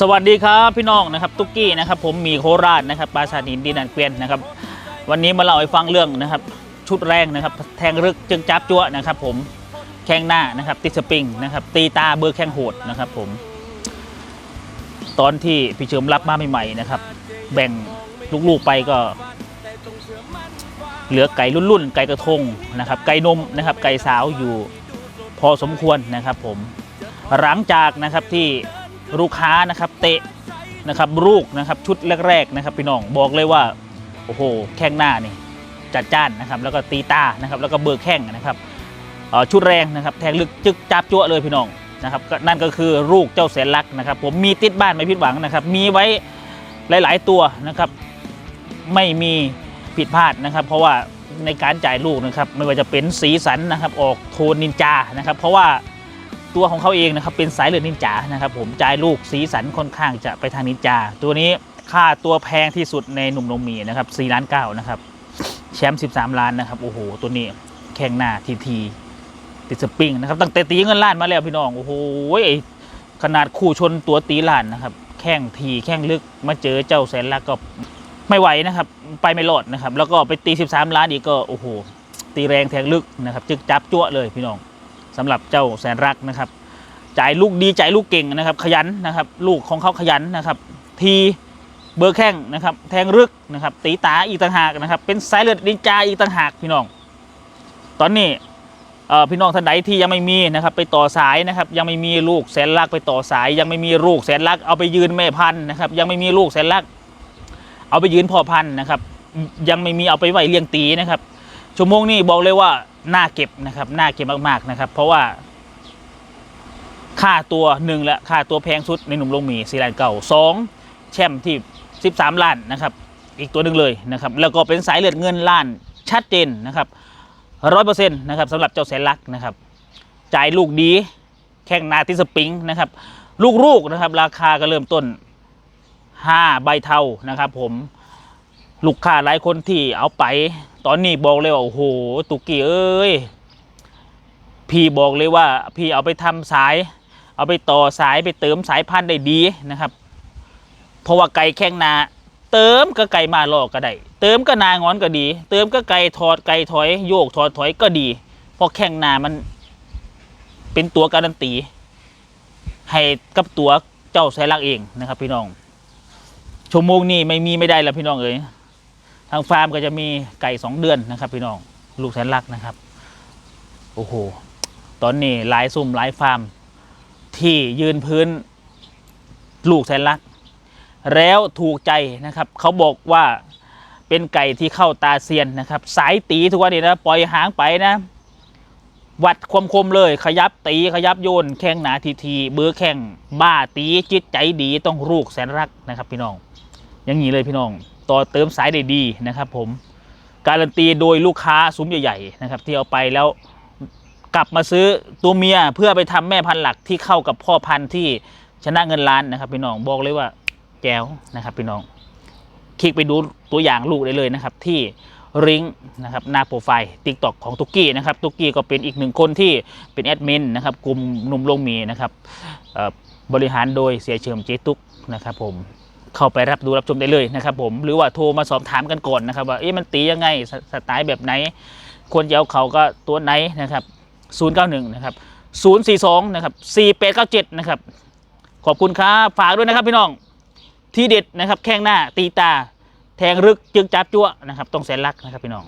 สวัสดีครับพี่น้องนะครับตุ๊กกี้นะครับผมมีโคราชนะครับปราสาทหินดินอันเกวียนนะครับวันนี้มาเล่าให้ฟังเรื่องนะครับชุดแรงนะครับแทงรึกจึงจับจั่วนะครับผมแข้งหน้านะครับติดสปริงนะครับตีตาเบอร์แข้งโหดนะครับผม ตอนที่พี่เฉิมรับมาใหม่ๆนะครับ แบ่งลูกๆไปก็ เหลือไก่รุ่นๆไก่กระทงนะครับไก่นมนะครับไก่สาวอยู่พอสมควรนะครับผมหลังจากนะครับที่ ลูกค้านะครับเตะนะครับลูกนะครับชุดแรกๆนะครับพี่น้องบอกเลยว่าโอ้โหแข้งหน้านี่จัดจ้านนะครับแล้วก็ตีตานะครับแล้วก็เบิกแข้งนะครับชุดแรงนะครับแทงลึกจึกจับจั่วเลยพี่น้องนะครับนั่นก็คือลูกเจ้าแสนลักนะครับผมมีติดบ้านไม่ผิดหวังนะครับมีไว้หลาย ๆ ตัวนะครับไม่มีผิดพลาดนะครับ เพราะว่าในการจ่ายลูกนะครับไม่ว่าจะเป็นสีสันนะครับออกโทนนินจานะครับเพราะว่า ตัวของเขาเองนะครับเป็นสายเลือดนินจานะครับผมจ่ายลูกสีสันค่อนข้างจะไปทางนินจา ตัวนี้ค่าตัวแพงที่สุดในหนุ่มนมมีนะครับ4ล้านเก้านะครับแชมป์13 ล้านนะครับโอ้โหตัวนี้แข่งหน้าทีทีติดสปริงนะครับตั้งแต่ตีเงินล้านมาแล้วพี่น้องโอ้โหขนาดคู่ชนตัวตีล้านนะครับแข้งทีแข้งลึกมาเจอเจ้าแสนลักก็ไม่ไหวนะครับ ไปไม่รอดนะครับ แล้วก็ไปตี 13 ล้านอีกก็โอ้โหตีแรงแทงลึกนะครับจึกจับจั่วเลยพี่น้อง สำหรับเจ้าแสนรักนะครับ จ่ายลูกดีจ่ายลูกเก่งนะครับ ขยันนะครับ ลูกของเขาขยันนะครับ ทีเบอร์แข้งนะครับ แทงลึกนะครับ ตีตาอีกต่างหากนะครับ เป็นสายเลือดดินจาอีกต่างหากพี่น้อง ตอนนี้พี่น้องท่านใดที่ยังไม่มีนะครับ ไปต่อสายนะครับ ยังไม่มีลูกแสนรักไปต่อสาย ยังไม่มีลูกแสนรักเอาไปยืนแม่พันธุ์นะครับ ยังไม่มีลูกแสนรักเอาไปยืนพ่อพันธุ์นะครับ ยังไม่มีเอาไปไหวเลี้ยงตีนะครับชั่วโมงนี้บอกเลยว่า น่าเก็บนะครับน่าเก็บมากๆนะครับ เพราะว่า ค่าตัวหนึ่งและค่าตัวแพงสุดในหนุ่มลงหมีซีแลนเก่าสองแชมป์ที่ 13 ล้านนะครับ อีกตัวหนึ่งเลยนะครับ แล้วก็เป็นสายเลือดเงินล้านชัดเจนนะครับร้อยเปอร์เซ็นต์นะครับสำหรับเจ้าแสนลักนะครับ จ่ายลูกดี แข่งนาติสปริงนะครับ ลูกๆนะครับ ราคาก็เริ่มต้นห้าใบเทานะครับ ผมลูกค้าหลายคนที่เอาไป ตอนนี้บอกเลยว่าโอ้โหตุกี้เอ้ยพี่บอกเลยว่าพี่เอาไปทำสาย เอาไปต่อสายไปเติมสายพันธุ์ได้ดีนะครับ เพราะว่าไก่แข้งนา เติมก็ไก่มาลอกก็ได้เติมก็นางอนก็ดี เติมก็ไก่ถอดไก่ถอยโยกถอดถอยก็ดี เพราะแข้งนามันเป็นตัวการันตี ให้กับตัวเจ้าสายลักเองนะครับ พี่น้องชั่วโมงนี้ไม่มีไม่ได้แล้วพี่น้องเอ๋ย ทางฟาร์มก็จะมีไก่สองเดือนนะครับ พี่น้องลูกแสนรักนะครับ โอ้โห ตอนนี้หลายซุ่มหลายฟาร์ม ที่ยืนพื้นลูกแสนรัก แล้วถูกใจนะครับ เขาบอกว่าเป็นไก่ที่เข้าตาเซียนนะครับ สายตีทุกวันนี้นะปล่อยหางไปนะวัดความคมเลยขยับตีขยับโยนแข้งหนาทีทีเบอร์แข้งบ้าตีจิตใจดีต้องลูกแสนรักนะครับ พี่น้อง อย่างนี้เลยพี่น้อง ต่อเติมสายได้ดีนะครับผมการันตีโดยลูกค้าซุ้มใหญ่ๆนะครับที่เอาไปแล้วกลับมาซื้อตัวเมียเพื่อไปทำแม่พันธุ์หลักที่เข้ากับพ่อพันธุ์ที่ชนะเงินล้านนะครับพี่น้องบอกเลยว่าแก้วนะครับพี่น้องคลิกไปดูตัวอย่างลูกได้เลยนะครับที่ริงนะครับหน้าโปรไฟล์ติ๊กต็อกของตุกกี้นะครับตุกกี้ก็เป็นอีกหนึ่งคนที่เป็นแอดมินนะครับกลุ่มหนุ่มลงมีนะครับบริหารโดยเสียเฉิมเจตุกนะครับผม เข้าไปรับดูรับชมได้เลยนะครับผมหรือว่าโทรมาสอบถามกันก่อนนะครับว่าเอ๊ะมันตียังไงสสไตล์แบบไหน ควรจะเอาเขาก็ตัวไหนนะครับ 091 นะครับ 042 นะครับ 4897 นะครับ ขอบคุณครับฝากด้วยนะครับพี่น้องที่เด็ดนะครับแข้งหน้าตีตา แทงรึกจึงจับจั่วนะครับต้องแสนรักนะครับพี่น้อง